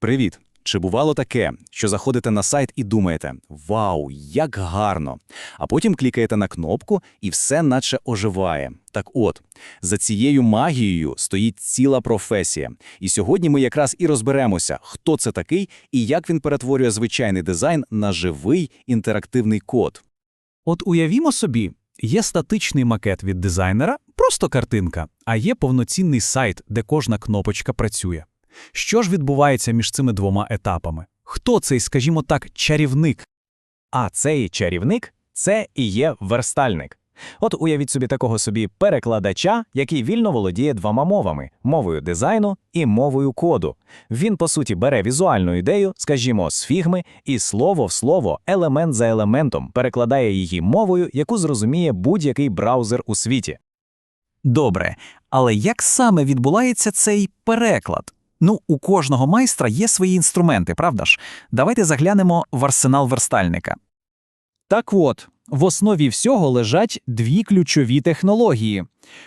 Привіт! Чи бувало таке, що заходите на сайт і думаєте «Вау, як гарно!» А потім клікаєте на кнопку і все наче оживає. Так от, за цією магією стоїть ціла професія. І сьогодні ми якраз і розберемося, хто це такий і як він перетворює звичайний дизайн на живий інтерактивний код. От уявімо собі, є статичний макет від дизайнера, просто картинка, а є повноцінний сайт, де кожна кнопочка працює. Що ж відбувається між цими двома етапами? Хто цей, скажімо так, чарівник? А цей чарівник це і є верстальник. От уявіть собі такого собі перекладача, який вільно володіє двома мовами мовою дизайну і мовою коду. Він, по суті, бере візуальну ідею, скажімо, з фігми, і слово в слово, елемент за елементом перекладає її мовою, яку зрозуміє будь-який браузер у світі. Добре, але як саме відбувається цей переклад? Ну, у кожного майстра є свої інструменти, правда ж? Давайте заглянемо в арсенал верстальника. Так от, в основі всього лежать дві ключові технології.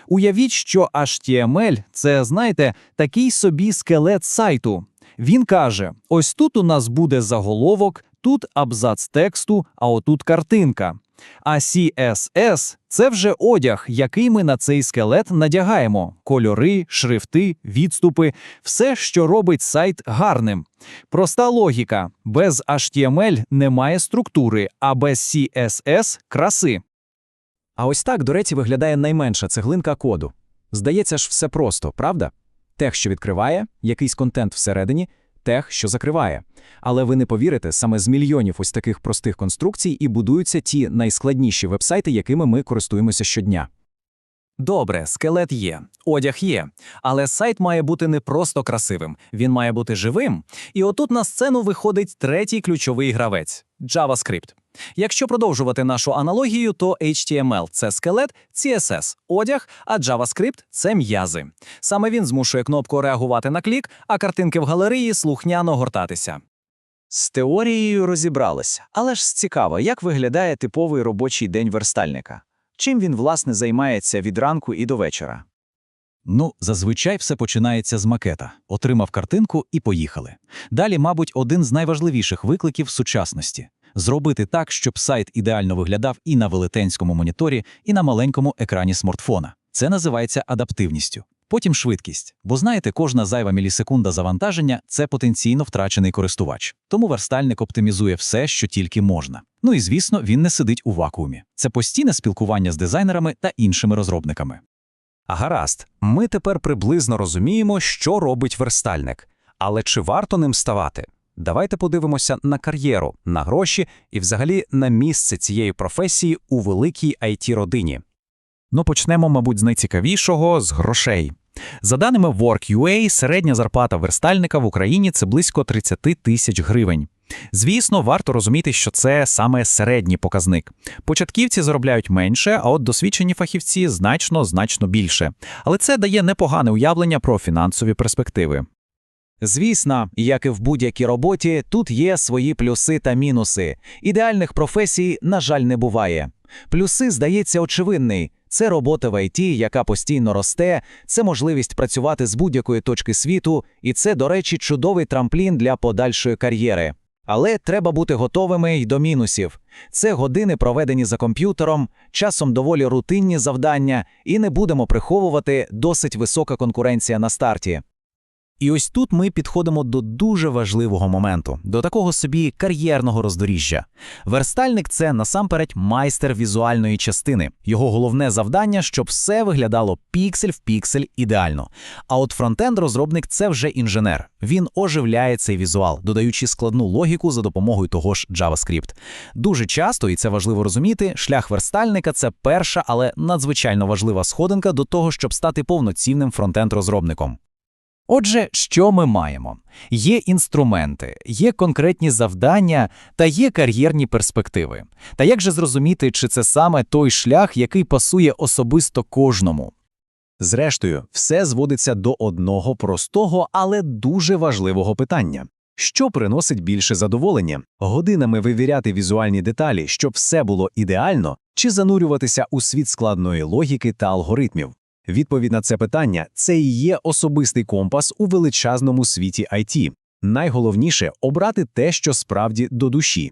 Уявіть, що HTML – це, знаєте, такий собі скелет сайту. Він каже: ось тут у нас буде заголовок, тут абзац тексту, а отут картинка. А CSS – це вже одяг, який ми на цей скелет надягаємо: кольори, шрифти, відступи, все, що робить сайт гарним. Проста логіка: без HTML немає структури, а без CSS – краси. А ось так, до речі, виглядає найменша цеглинка коду. Здається ж, все просто, правда? Тех, що відкриває, якийсь контент всередині, тех, що закриває. Але ви не повірите, саме з мільйонів ось таких простих конструкцій і будуються ті найскладніші вебсайти, якими ми користуємося щодня. Добре, скелет є, одяг є, але сайт має бути не просто красивим, він має бути живим. І отут на сцену виходить третій ключовий гравець JavaScript. Якщо продовжувати нашу аналогію, то HTML – це скелет, CSS – одяг, а JavaScript – це м'язи. Саме він змушує кнопку реагувати на клік, а картинки в галереї слухняно гортатися. З теорією розібралися, але ж цікаво, як виглядає типовий робочий день верстальника. Чим він, власне, займається від ранку і до вечора? Ну, зазвичай все починається з макета. Отримав картинку і поїхали. Далі, мабуть, один з найважливіших викликів сучасності зробити так, щоб сайт ідеально виглядав і на велетенському моніторі, і на маленькому екрані смартфона. Це називається адаптивністю. Потім швидкість. Бо знаєте, кожна зайва мілісекунда завантаження це потенційно втрачений користувач. Тому верстальник оптимізує все, що тільки можна. Ну і звісно, він не сидить у вакуумі. Це постійне спілкування з дизайнерами та іншими розробниками. Гаразд, ми тепер приблизно розуміємо, що робить верстальник. Але чи варто ним ставати? Давайте подивимося на кар'єру, на гроші і взагалі на місце цієї професії у великій IT-родині. Ну, почнемо, мабуть, з найцікавішого з грошей. За даними Work.ua, середня зарплата верстальника в Україні це близько 30 тисяч гривень. Звісно, варто розуміти, що це саме середній показник. Початківці заробляють менше, а от досвідчені фахівці значно значно більше. Але це дає непогане уявлення про фінансові перспективи. Звісно, як і в будь-якій роботі, тут є свої плюси та мінуси. Ідеальних професій, на жаль, не буває. Плюси, здається, очевидний. Це робота в ІТ, яка постійно росте, це можливість працювати з будь-якої точки світу, і це, до речі, чудовий трамплін для подальшої кар'єри. Але треба бути готовими й до мінусів. Це години, проведені за комп'ютером, часом доволі рутинні завдання, і не будемо приховувати досить висока конкуренція на старті. І ось тут ми підходимо до дуже важливого моменту, до такого собі кар'єрного роздоріжжя. Верстальник це насамперед майстер візуальної частини. Його головне завдання, щоб все виглядало піксель в піксель ідеально. А от фронтенд-розробник це вже інженер. Він оживляє цей візуал, додаючи складну логіку за допомогою того ж JavaScript. Дуже часто, і це важливо розуміти, шлях верстальника це перша, але надзвичайно важлива сходинка до того, щоб стати повноцінним фронтенд-розробником. Отже, що ми маємо? Є інструменти, є конкретні завдання та є кар'єрні перспективи. Та як же зрозуміти, чи це саме той шлях, який пасує особисто кожному? Зрештою, все зводиться до одного простого, але дуже важливого питання. Що приносить більше задоволення? Годинами вивіряти візуальні деталі, щоб все було ідеально, чи занурюватися у світ складної логіки та алгоритмів? Відповідь на це питання це і є особистий компас у величезному світі IT. Найголовніше обрати те, що справді до душі.